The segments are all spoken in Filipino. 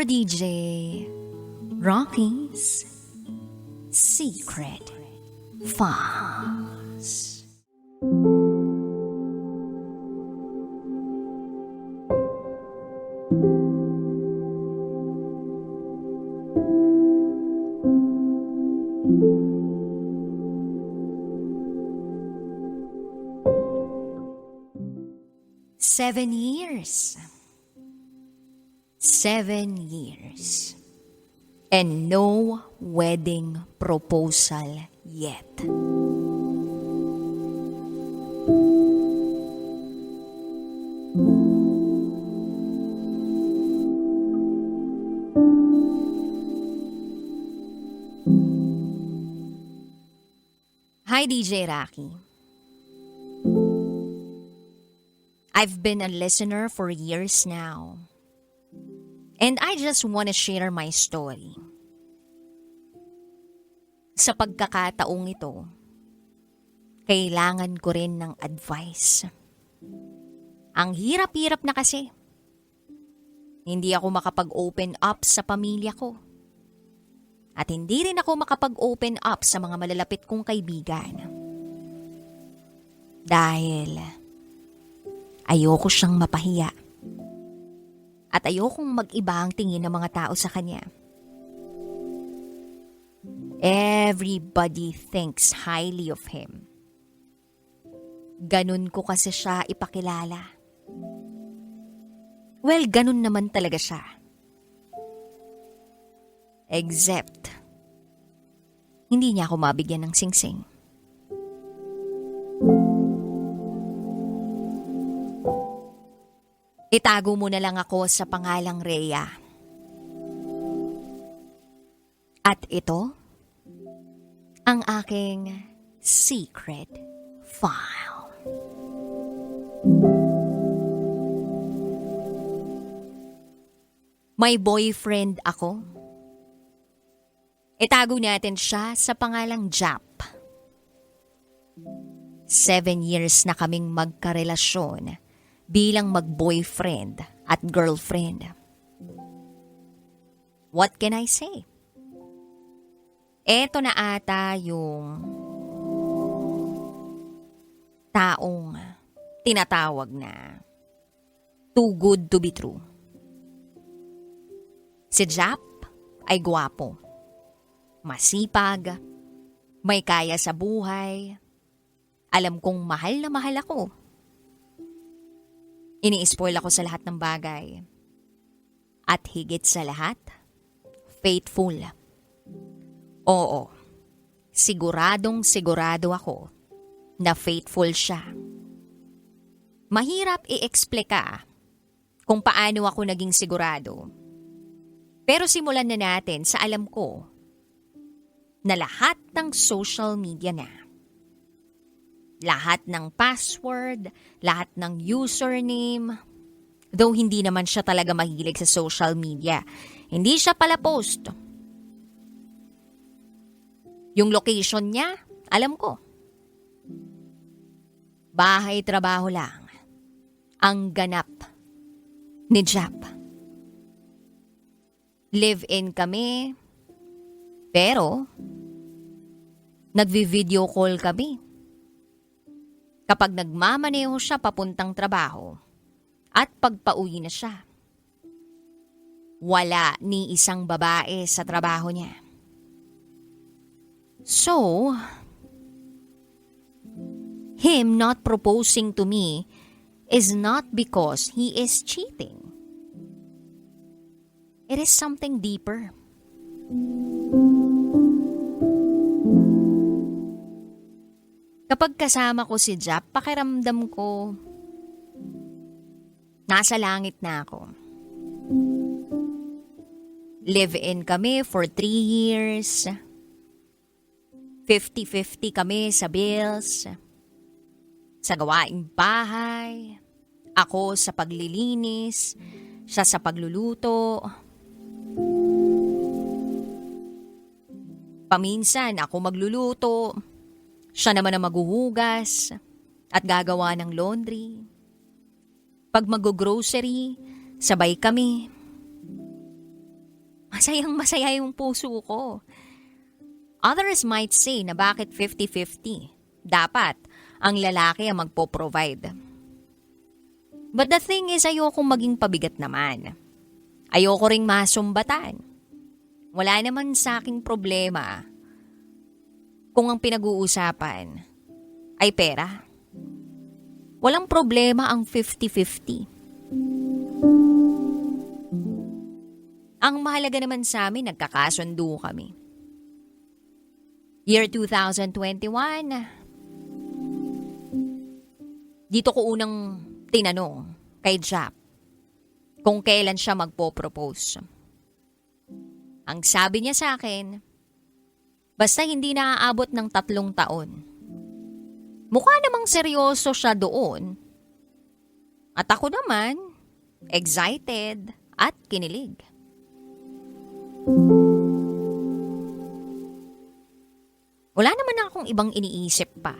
for DJ Rocky's Secret Files. Seven years. Seven years. And no wedding proposal yet. Hi, DJ Rocky. I've been a listener for years now. And I just want to share my story. Sa pagkakataong ito, kailangan ko rin ng advice. Ang hirap-hirap na kasi. Hindi ako makapag-open up sa pamilya ko. At hindi rin ako makapag-open up sa mga malalapit kong kaibigan. Dahil ayoko siyang mapahiya. At ayokong mag-iba ang tingin ng mga tao sa kanya. Everybody thinks highly of him. Ganun ko kasi siya ipakilala. Well, ganun naman talaga siya. Except, hindi niya ako mabigyan ng singsing. Itago mo na lang ako sa pangalang Rhea. At ito, ang aking secret file. May boyfriend ako. Itago natin siya sa pangalang Jap. Seven years na kaming magkarelasyon bilang mag-boyfriend at girlfriend. What can I say? Eto na ata yung taong tinatawag na too good to be true. Si Jap ay gwapo, masipag, may kaya sa buhay, alam kong mahal na mahal ako. Ini-spoil ako sa lahat ng bagay. At higit sa lahat, faithful. Oo, siguradong sigurado ako na faithful siya. Mahirap i-explika kung paano ako naging sigurado. Pero simulan na natin sa alam ko na lahat ng social media na lahat ng password, lahat ng username. Though hindi naman siya talaga mahilig sa social media. Hindi siya pala post. Yung location niya, alam ko. Bahay trabaho lang. Ang ganap ni Jap. Live-in kami. Pero, nagvi-video call kami kapag nagmamaneho siya papuntang trabaho at pagpauwi na siya. Wala ni isang babae sa trabaho niya. So, him not proposing to me is not because he is cheating. It is something deeper. Kapag kasama ko si Jap, pakiramdam ko, nasa langit na ako. Live-in kami for three years. 50-50 kami sa bills. Sa gawaing bahay. Ako sa paglilinis. Siya sa pagluluto. Paminsan ako magluluto. Siya naman ang maghuhugas at gagawa ng laundry. Pag mag-grocery, sabay kami. masayang masaya yung puso ko. Others might say na bakit 50-50. Dapat, ang lalaki ang magpo-provide. But the thing is, ayoko maging pabigat naman. Ayoko ring masumbatan. Wala naman sa aking problema kung ang pinag-uusapan ay pera. Walang problema ang 50-50. Ang mahalaga naman sa amin, nagkakasundo kami. Year 2021, dito ko unang tinanong kay Jap kung kailan siya magpo-propose. Ang sabi niya sa akin, basta hindi naaabot ng tatlong taon. Mukha namang seryoso siya doon. At ako naman, excited at kinilig. Wala naman akong ibang iniisip pa.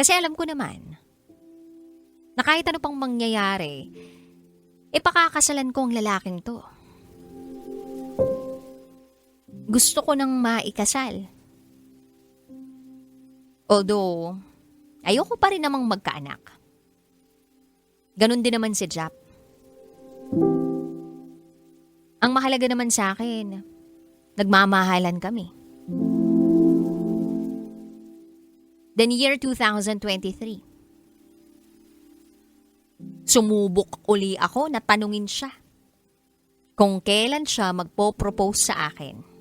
Kasi alam ko naman, na kahit ano pang mangyayari, ipakakasalan ko ang lalaking to. Gusto ko nang maikasal. Although, ayoko pa rin namang magkaanak. Ganon din naman si Jap. Ang mahalaga naman sa akin, nagmamahalan kami. Then year 2023. Sumubok uli ako na tanungin siya kung kailan siya magpo-propose sa akin.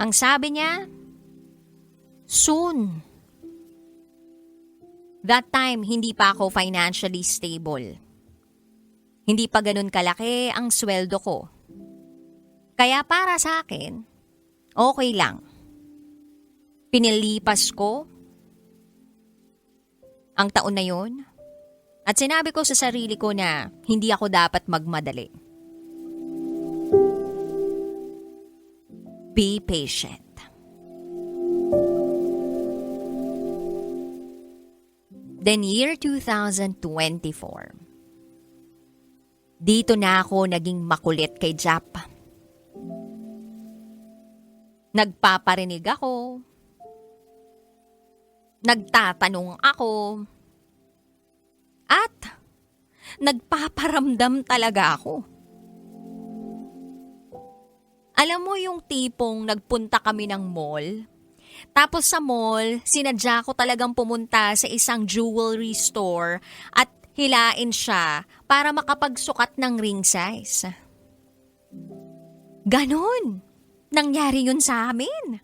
Ang sabi niya, soon. That time, hindi pa ako financially stable. Hindi pa ganun kalaki ang sweldo ko. Kaya para sa akin, okay lang. Pinilipas ko ang taon na yon at sinabi ko sa sarili ko na hindi ako dapat magmadali. Be patient. Then year 2024. Dito na ako naging makulit kay Jap. Nagpaparinig ako. Nagtatanong ako. At nagpaparamdam talaga ako. Alam mo yung tipong nagpunta kami ng mall? Tapos sa mall, sinadya ko talagang pumunta sa isang jewelry store at hilain siya para makapagsukat ng ring size. Ganon. Nangyari yun sa amin.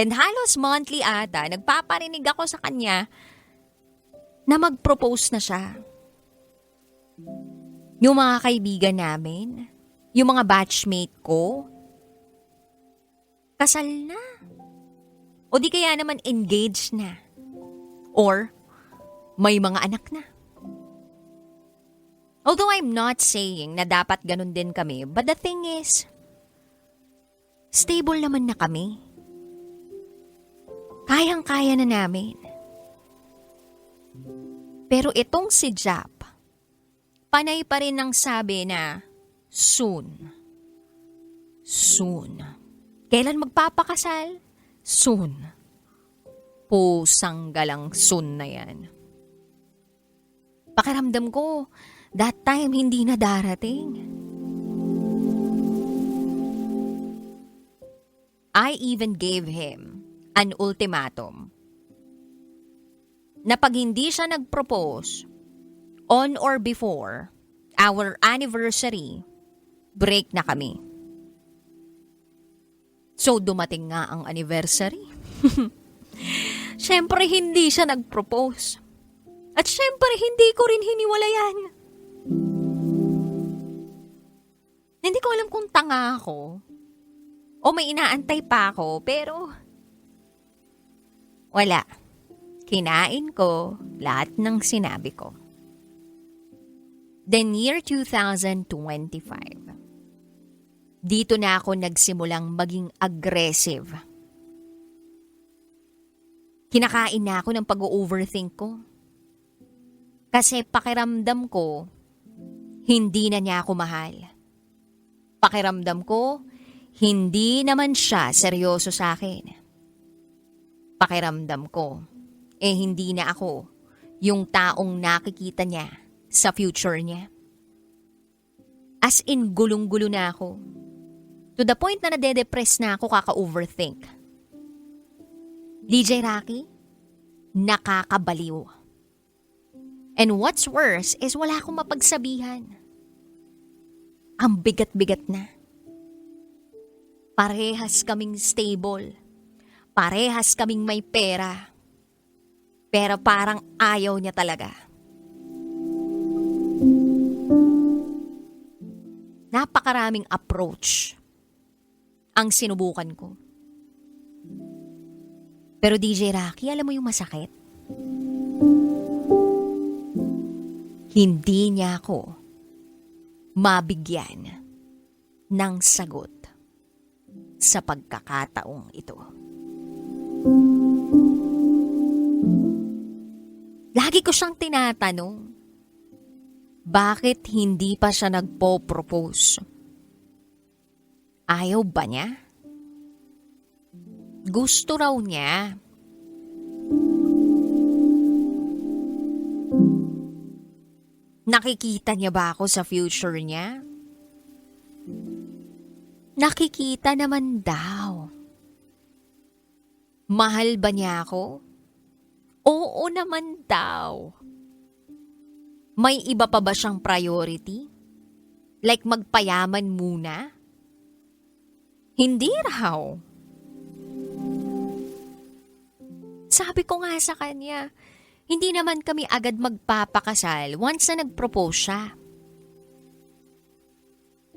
And halos monthly ata, nagpaparinig ako sa kanya na mag-propose na siya. Yung mga kaibigan namin, yung mga batchmate ko, kasal na. O di kaya naman engaged na. Or may mga anak na. Although I'm not saying na dapat ganun din kami, but the thing is, stable naman na kami. Kayang-kaya na namin. Pero itong si Jap, panay pa rin ang sabi na soon. Soon. Kailan magpapakasal? Soon. Pusang galang soon na yan. Pakiramdam ko, that time hindi na darating. I even gave him an ultimatum na pag hindi siya nag-propose on or before our anniversary, break na kami. So dumating nga ang anniversary. Siyempre hindi siya nag-propose. At syempre hindi ko rin hiniwalayan. Hindi ko alam kung tanga ako o may inaantay pa ako, pero wala. Kinain ko lahat ng sinabi ko. Then year 2025. Dito na ako nagsimulang maging aggressive. Kinakain na ako ng pag-overthink ko. Kasi pakiramdam ko, hindi na niya ako mahal. Pakiramdam ko, hindi naman siya seryoso sa akin. Pakiramdam ko, eh hindi na ako yung taong nakikita niya sa future niya. As in, gulong-gulo na ako. To the point na nade-depress na ako kaka-overthink. DJ Rocky, nakakabaliw. And what's worse is wala akong mapagsabihan. Ang bigat-bigat na. Parehas kaming stable. Parehas kaming may pera. Pero parang ayaw niya talaga. Napakaraming approach ang sinubukan ko. Pero DJ Rocky, alam mo yung masakit? Hindi niya ako mabigyan ng sagot sa pagkakataong ito. Lagi ko siyang tinatanong, bakit hindi pa siya nagpo-propose? Ayaw ba niya? Gusto raw niya. Nakikita niya ba ako sa future niya? Nakikita naman daw. Mahal ba niya ako? Oo naman daw. May iba pa ba siyang priority? Like magpayaman muna? Hindi raw. Sabi ko nga sa kanya, hindi naman kami agad magpapakasal once na nag-propose siya.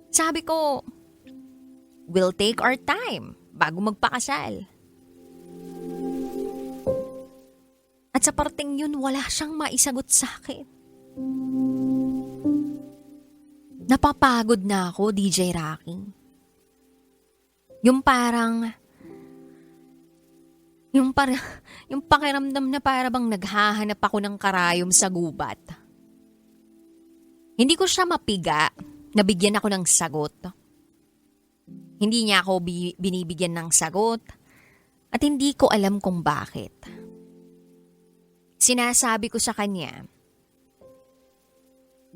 Sabi ko, we'll take our time bago magpakasal. At sa parting yun, wala siyang maisagot sa akin. Napapagod na ako, DJ Rocky. Yung parang, yung para, yung pakiramdam na para bang naghahanap ako ng karayom sa gubat. Hindi ko siya mapiga, nabigyan ako ng sagot. Hindi niya ako bi- binibigyan ng sagot at hindi ko alam kung bakit. Sinasabi ko sa kanya,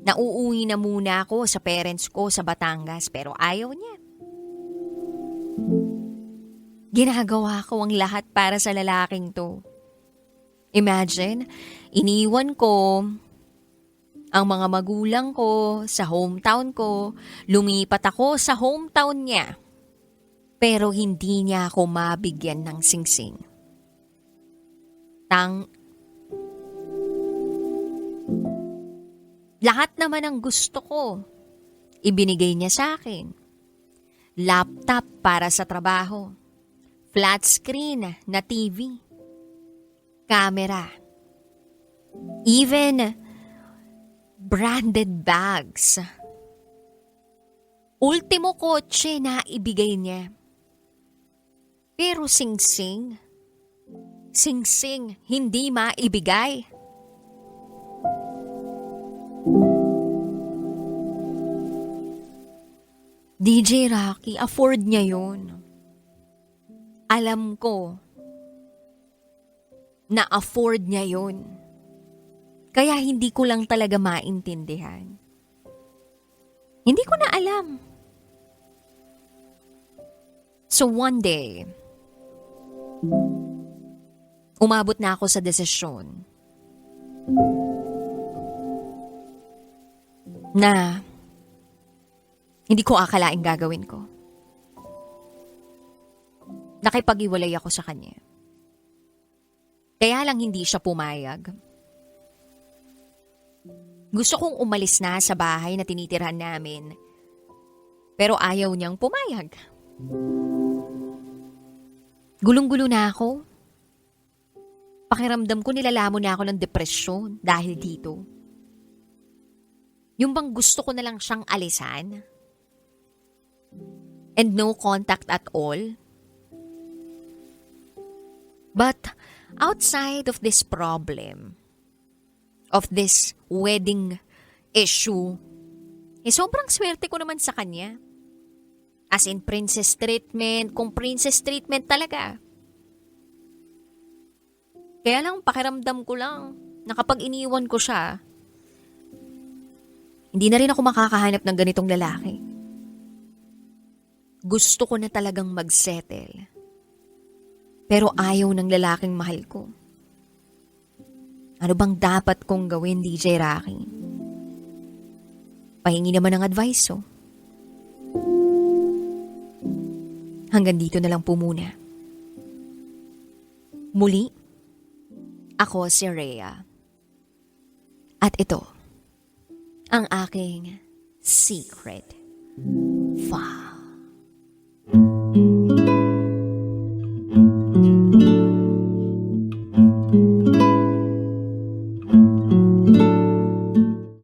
nauuwi na muna ako sa parents ko sa Batangas pero ayaw niya. Ginagawa ko ang lahat para sa lalaking to. Imagine, iniwan ko ang mga magulang ko sa hometown ko, lumipat ako sa hometown niya. Pero hindi niya ako mabigyan ng singsing. Tang Lahat naman ang gusto ko, ibinigay niya sa akin. Laptop para sa trabaho. Flat screen na TV. Camera. Even branded bags. Ultimo kotse na ibigay niya. Pero sing-sing, sing-sing, hindi maibigay. DJ Rocky, afford niya yun. Alam ko na afford niya yun. Kaya hindi ko lang talaga maintindihan. Hindi ko na alam. So one day, umabot na ako sa desisyon na hindi ko akalaing gagawin ko. Nakipag-iwalay ako sa kanya. Kaya lang hindi siya pumayag. Gusto kong umalis na sa bahay na tinitirhan namin. Pero ayaw niyang pumayag. Gulong-gulo na ako. Pakiramdam ko nilalamon na ako ng depresyon dahil dito. Yung bang gusto ko na lang siyang alisan? And no contact at all? But outside of this problem, of this wedding issue, Eh sobrang swerte ko naman sa kanya. As in princess treatment, kung princess treatment talaga. Kaya lang pakiramdam ko lang na kapag iniwan ko siya, hindi na rin ako makakahanap ng ganitong lalaki. Gusto ko na talagang magsettle. Pero ayaw ng lalaking mahal ko. Ano bang dapat kong gawin, DJ Rocky? Pahingi naman ng advice, oh. Hanggang dito na lang po muna. Muli, ako si Rhea. At ito, ang aking secret five.